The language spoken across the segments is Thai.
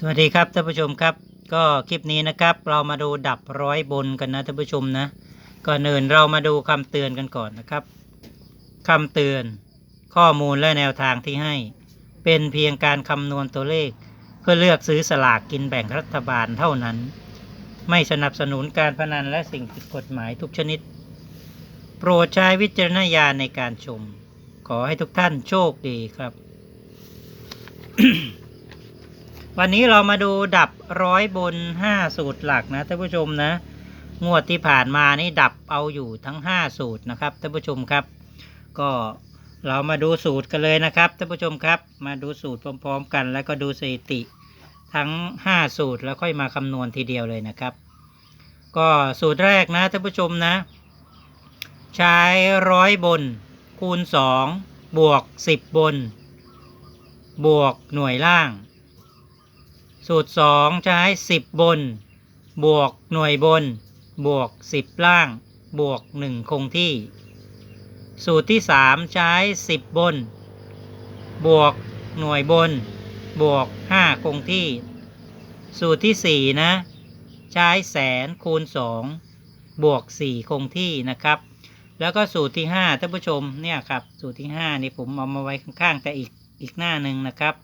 สวัสดีครับท่านผู้ชมครับ ก็คลิปนี้นะครับ เรามาดูดับร้อยบนกันนะท่านผู้ชมนะก่อนอื่นเรามาดูคำเตือนกันก่อนนะครับคำเตือน ข้อมูลและแนวทางที่ให้ เป็นเพียงการคำนวณตัวเลข เพื่อเลือกซื้อสลากกินแบ่งรัฐบาลเท่านั้น ไม่สนับสนุนการพนันและสิ่งผิดกฎหมายทุกชนิด โปรดใช้วิจารณญาณในการชม ขอให้ทุกท่านโชคดีครับ วันนี้เรามาดูดับร้อยบนห้าสูตรหลักนะท่านผู้ชมนะ งวดที่ผ่านมานี่ดับเอาอยู่ทั้งห้าสูตรนะครับท่านผู้ชมครับ ก็เรามาดูสูตรกันเลยนะครับท่านผู้ชมครับ มาดูสูตรพร้อม ๆ กัน แล้วก็ดูสถิติทั้งห้าสูตรแล้วค่อยมาคำนวณทีเดียวเลยนะครับ ก็สูตรแรกนะท่านผู้ชมนะ ใช้ร้อยบน คูณสองบวกสิบบน บวกหน่วยล่าง สูตรสองใช้สิบบน บวกหน่วยบน บวกสิบล่าง บวกหนึ่งคงที่ สูตรที่สามใช้สิบบน บวกหน่วยบน บวกห้าคงที่ สูตรที่สี่นะ ใช้แสนคูณสองบวกสี่คงที่นะครับแล้วก็สูตรที่ห้าท่านผู้ชมเนี่ยครับสูตรที่ห้านี่ผมเอามาไว้ข้างๆแต่อีกอีกหน้าหนึ่งนะครับ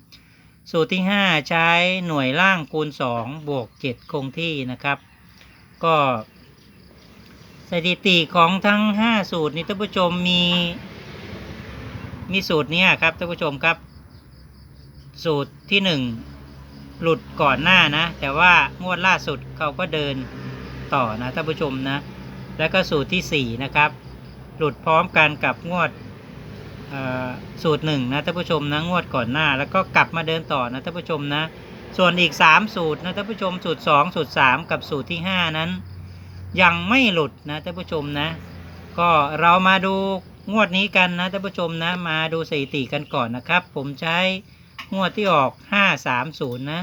สูตรที่ 5 ใช้หน่วยล่างคูณ 2 บวก 7 คงที่นะครับ ก็สถิติของทั้ง 5 สูตรนี้ท่านผู้ชมมีมีสูตรนี้ครับท่านผู้ชมครับ สูตรที่ 1 หลุดก่อนหน้านะ แต่ว่างวดล่าสุดเขาก็เดินต่อนะท่านผู้ชมนะ แล้วก็สูตรที่ 4 นะครับ หลุดพร้อมกันกับงวด สูตรหนึ่งนะท่านผู้ชมนะงวดก่อนหน้า แล้วก็กลับมาเดินต่อนะท่านผู้ชมนะ ส่วนอีก 3 สูตรนะท่านผู้ชมสูตร 2 สูตร 3 กับสูตรที่ 5 นั้น ยังไม่หลุดนะท่านผู้ชมนะ ก็เรามาดูงวดนี้กันนะท่านผู้ชมนะ มาดูสถิติกันก่อนนะครับ ผมใช้งวดที่ออก 530 นะ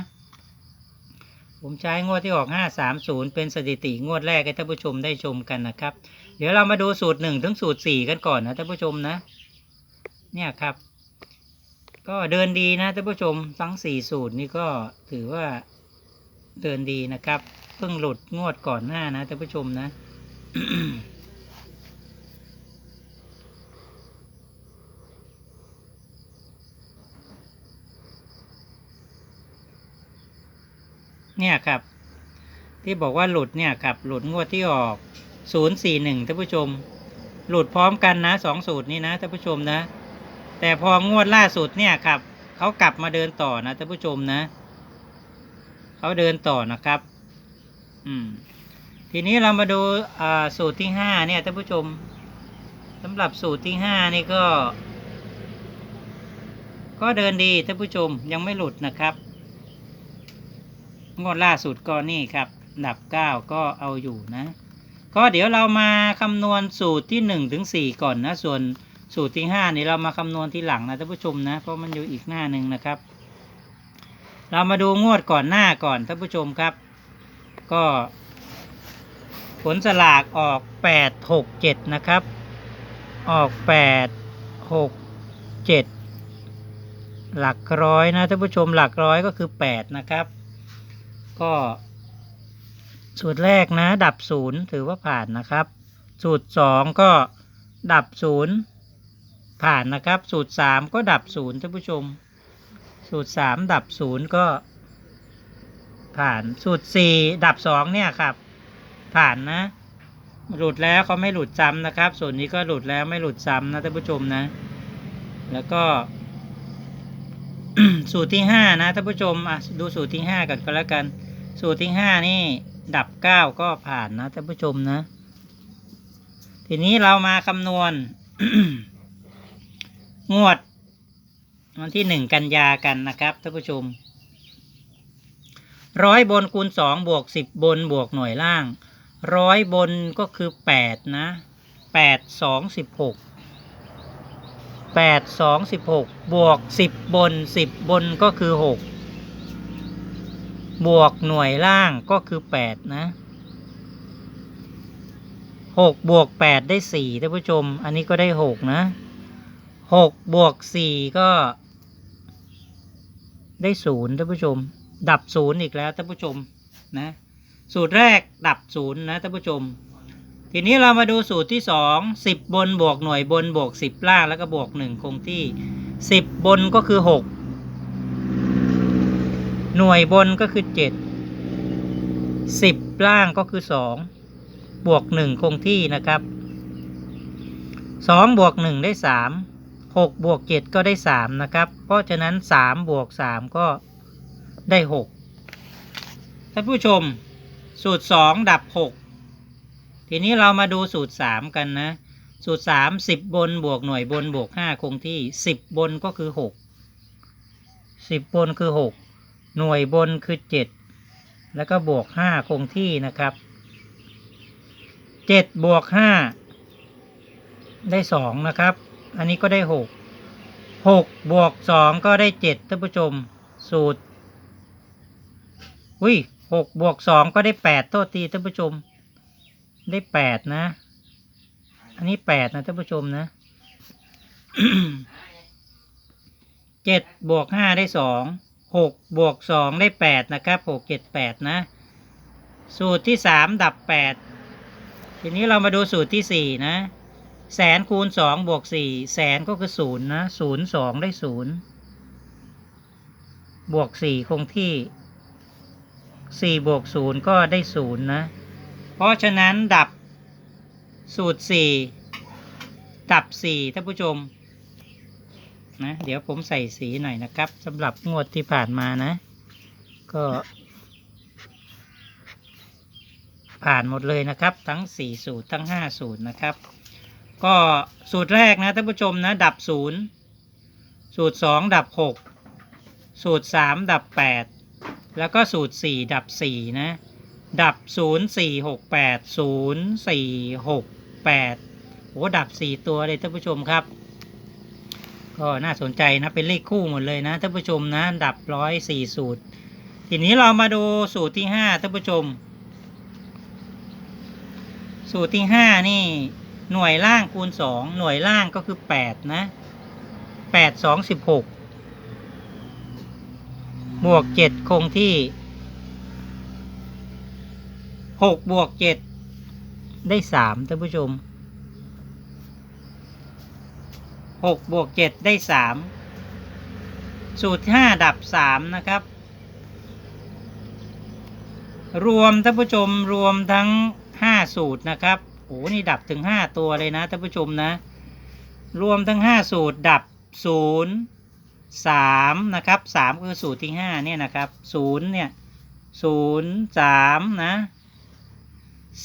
ผมใช้งวดที่ออก 530 เป็นสถิติงวดแรกให้ท่านผู้ชมได้ชมกันนะครับ เดี๋ยวเรามาดูสูตร 1 ถึงสูตร 4 กันก่อนนะท่านผู้ชมนะ เนี่ยครับ ก็เดินดีนะท่านผู้ชมทั้งสี่สูตรนี่ก็ถือว่าเดินดีนะครับ เพิ่งหลุดงวดก่อนหน้านะท่านผู้ชมนะเนี่ยครับ ที่บอกว่าหลุดเนี่ยครับหลุดงวดที่ออกศูนย์สี่หนึ่งท่านผู้ชม หลุดพร้อมกันนะสองสูตรนี้นะท่านผู้ชมนะ แต่พองวดล่าสุดเนี่ยครับเขากลับมาเดินต่อนะท่านผู้ชมนะเขาเดินต่อนะครับ อืม ทีนี้เรามาดูอ่าสูตรที่ห้าเนี่ยท่านผู้ชมสำหรับสูตรที่ห้านี่ก็ ก็เดินดีท่านผู้ชมยังไม่หลุดนะครับงวดล่าสุดก็นี่ครับ ดับเก้าก็เอาอยู่นะ ก็เดี๋ยวเรามาคำนวณสูตรที่หนึ่งถึงสี่ก่อนนะ ส่วน สูตรที่ห้านี่เรามาคำนวณทีหลังนะท่านผู้ชมนะ เพราะมันอยู่อีกหน้าหนึ่งนะครับ เรามาดูงวดก่อนหน้าก่อนท่านผู้ชมครับ ก็ ผลสลากออกแปดหกเจ็ดนะครับ ออกแปดหกเจ็ดหลักร้อยนะท่านผู้ชมหลักร้อยก็คือแปดนะครับ ก็สูตรแรกนะ ดับศูนย์ถือว่าผ่านนะครับ สูตรสองก็ดับศูนย์ ผ่านนะครับ สูตรสามก็ดับศูนย์ท่านผู้ชม สูตรสามดับศูนย์ก็ ผ่านสูตรสี่ดับสองเนี่ยครับ ผ่านนะ หลุดแล้วเขาไม่หลุดซ้ำนะครับ ส่วนนี้ก็หลุดแล้วไม่หลุดซ้ำนะท่านผู้ชมนะ แล้วก็ สูตรที่ห้านะท่านผู้ชมอะดูสูตรที่ห้ากันก็แล้วกัน สูตรที่ห้านี่ดับเก้าก็ผ่านนะท่านผู้ชมนะ ทีนี้เรามาคำนวณ งวด วันที่หนึ่งกันยากันนะครับท่านผู้ชมร้อยบนคูณสองบวกสิบบนบวกหน่วยล่างร้อยบนก็คือแปดนะแปดสองสิบหกแปดสองสิบหกบวกสิบบนสิบบนก็คือหกบวกหน่วยล่างก็คือแปดนะหกบวกแปดได้สี่ท่านผู้ชม อันนี้ก็ได้หกนะ หกบวกสี่ก็ได้ศูนย์ท่านผู้ชม ดับศูนย์อีกแล้วท่านผู้ชมนะสูตรแรกดับศูนย์นะท่านผู้ชม ทีนี้เรามาดูสูตรที่สองสิบบนบวกหน่วยบนบวกสิบล่างแล้วก็บวกหนึ่งคงที่สิบบนก็คือหกหน่วยบนก็คือเจ็ดสิบล่างก็คือสองบวกหนึ่งคงที่นะครับสองบวกหนึ่งได้สาม หกบวกเจ็ดก็ได้สามนะครับ เพราะฉะนั้นสามบวกสามก็ได้หกท่านผู้ชม สูตรสองดับหกทีนี้เรามาดูสูตรสามกันนะ สูตรสามสิบบนบวกหน่วยบนบวกห้าคงที่สิบบนก็คือหกสิบบนคือหกหน่วยบนคือเจ็ดแล้วก็บวกห้าคงที่นะครับเจ็ดบวกห้าได้สองนะครับ อันนี้ก็ได้หกหกบวกสองก็ได้เจ็ดท่านผู้ชม สูตรอุ้ยหกบวกสองก็ได้แปดโทษทีท่านผู้ชม ได้แปดนะ อันนี้แปดนะท่านผู้ชมนะเจ็ดบวกห้าได้สองหกบวกสองได้แปดนะครับหกเจ็ดแปดนะ สูตรที่สามดับแปดทีนี้เรามาดูสูตรที่สี่นะ แสนคูณสองบวกสี่แสนก็คือศูนย์นะศูนย์สองได้ศูนย์บวกสี่คงที่สี่บวกศูนย์ก็ได้ศูนย์นะ เพราะฉะนั้นดับสูตรสี่ดับสี่ท่านผู้ชมนะเดี๋ยวผมใส่สีหน่อยนะครับสำหรับงวดที่ผ่านมานะ ก็ ผ่านหมดเลยนะครับ ทั้งสี่สูตรทั้งห้าสูตรนะครับ ก็สูตรแรกนะท่านผู้ชมนะดับศูนย์สูตรสองดับหกสูตรสามดับแปดแล้วก็สูตรสี่ดับสี่นะดับศูนย์สี่หกแปดศูนย์สี่หกแปดโอ้ดับสี่ตัวเลยท่านผู้ชมครับก็น่าสนใจนะเป็นเลขคู่หมดเลยนะท่านผู้ชมนะดับร้อยสี่สูตร ทีนี้เรามาดูสูตรที่ห้าท่านผู้ชม สูตรที่ห้านี่ หน่วยล่างคูณสองหน่วยล่างก็คือแปดนะแปดสองสิบหกบวกเจ็ดคงที่หกบวกเจ็ดได้สามท่านผู้ชมหกบวกเจ็ดได้สามสูตรห้าดับสามนะครับ รวมท่านผู้ชมรวมทั้งห้าสูตรนะครับ นี่ดับถึงห้าตัวเลยนะท่านผู้ชมนะ รวมทั้งห้าสูตรดับศูนย์สามนะครับสามคือสูตรที่ห้าเนี่ยนะครับศูนย์เนี่ยศูนย์สามนะ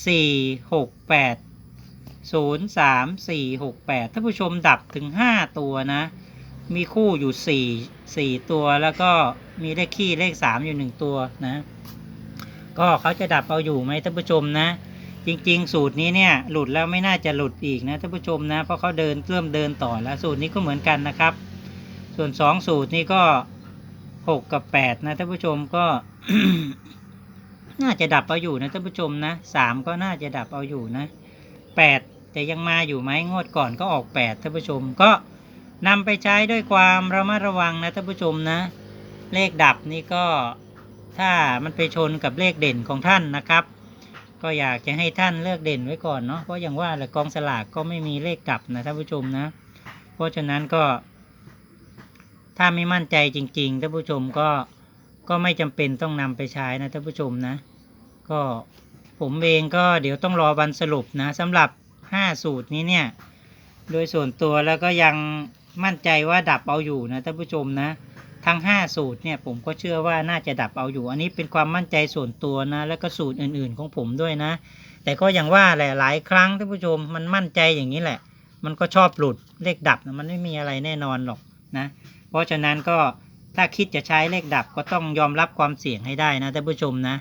สี่หกแปดศูนย์สามสี่หกแปดท่านผู้ชมดับถึงห้าตัวนะ มีคู่อยู่สี่สี่ตัวแล้วก็มีเลขคี่เลขสามอยู่หนึ่งตัวนะ ก็เขาจะดับเอาอยู่ไหมท่านผู้ชมนะ จริง ๆ สูตรนี้เนี่ยหลุดแล้วไม่น่าจะหลุดอีกนะท่านผู้ชมนะเพราะเขาเดินเริ่มเดินต่อแล้วสูตรนี้ก็เหมือนกันนะครับ ส่วนสองสูตรนี้ก็หกกับแปดนะท่านผู้ชมก็ น่าจะดับเอาอยู่นะท่านผู้ชมนะสามก็น่าจะดับเอาอยู่นะแปดแต่ยังมาอยู่ไหมงวดก่อนก็ออกแปดท่านผู้ชมก็นำไปใช้ด้วยความระมัดระวังนะท่านผู้ชมนะ เลขดับนี่ก็ถ้ามันไปชนกับเลขเด่นของท่านนะครับ ก็อยากจะให้ท่านเลือกเด่นไว้ก่อนเนาะเพราะอย่างว่าแหละกองสลากก็ไม่มีเลขดับนะท่านผู้ชมนะ เพราะฉะนั้นก็ ถ้าไม่มั่นใจจริงๆท่านผู้ชมก็ก็ไม่จำเป็นต้องนำไปใช้นะท่านผู้ชมนะ ก็ผมเองก็เดี๋ยวต้องรอวันสรุปนะสำหรับ 5 สูตรนี้เนี่ย โดยส่วนตัวแล้วก็ยัง มั่นใจว่าดับเอาอยู่นะท่านผู้ชมนะทั้ง 5 สูตรเนี่ยผมก็เชื่อว่าน่าจะดับเอาอยู่ อันนี้เป็นความมั่นใจส่วนตัวนะ แล้วก็สูตรอื่นๆของผมด้วยนะ แต่ก็อย่างว่าแหละหลายครั้งท่านผู้ชมมันมั่นใจอย่างนี้แหละ มันก็ชอบหลุดเลขดับนะมันไม่มีอะไรแน่นอนหรอกนะ เพราะฉะนั้นก็ถ้าคิดจะใช้เลขดับก็ต้องยอมรับความเสี่ยงให้ได้นะท่านผู้ชมนะ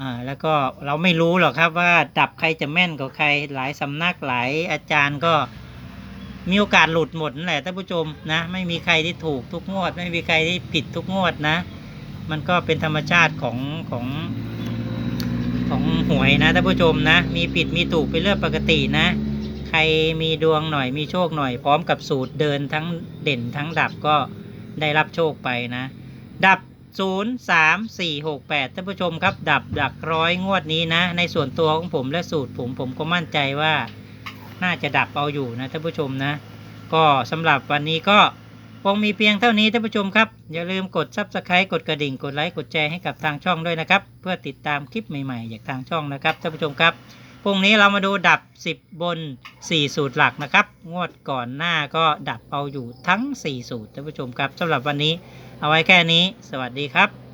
อ่าแล้วก็เราไม่รู้หรอกครับว่าดับใครจะแม่นกว่าใครหลายสำนักหลายอาจารย์ก็ มีโอกาสหลุดหมดนั่นแหละท่านผู้ชมนะ ไม่มีใครที่ถูกทุกงวด ไม่มีใครที่ผิดทุกงวดนะ มันก็เป็นธรรมชาติของของของหวยนะท่านผู้ชมนะ มีผิดมีถูกเป็นเรื่องปกตินะ ใครมีดวงหน่อยมีโชคหน่อยพร้อมกับสูตรเดินทั้งเด่นทั้งดับก็ได้รับโชคไปนะ ดับศูนย์สามสี่หกแปดท่านผู้ชมครับ ดับดักร้อยงวดนี้นะ ในส่วนตัวของผมและสูตรผมผมก็มั่นใจว่า น่าจะดับเอาอยู่นะท่านผู้ชมนะ ก็สำหรับวันนี้ก็คงมีเพียงเท่านี้ท่านผู้ชมครับ อย่าลืมกด subscribe กดกระดิ่ง กดไลค์ กดแชร์ให้กับทางช่องด้วยนะครับ เพื่อติดตามคลิปใหม่ๆ จากทางช่องนะครับท่านผู้ชมครับพรุ่งนี้เรามาดูดับ 10 บน 4 สูตรหลักนะครับ งวดก่อนหน้าก็ดับเอาอยู่ทั้ง 4 สูตรท่านผู้ชมครับสำหรับวันนี้เอาไว้แค่นี้ สวัสดีครับ